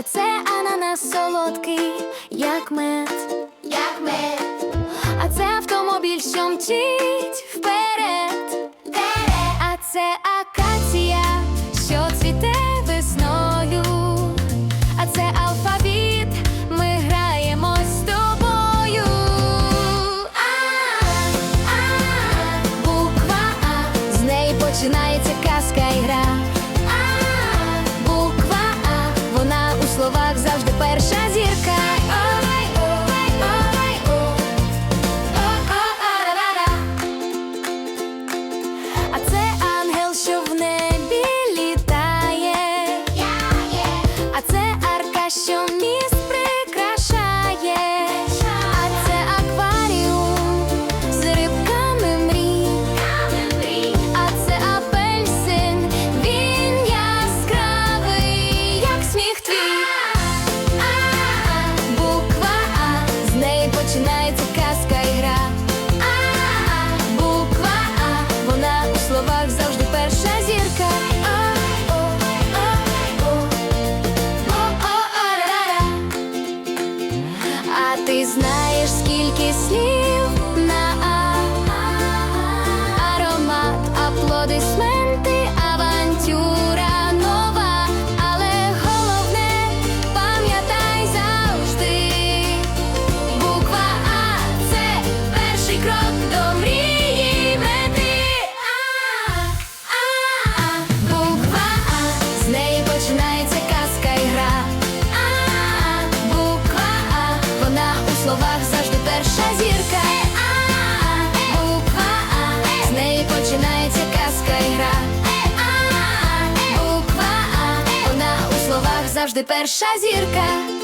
а це ананас солодкий, як мед, як мед, а це автомобіль, що мчить вперед, вперед, а це акація, що цвіте весною, а це алфавіт, ми граємось з тобою. А, буква А, з неї починається. перша зірка. А ти знаєш, скільки слів? завжди перша зірка.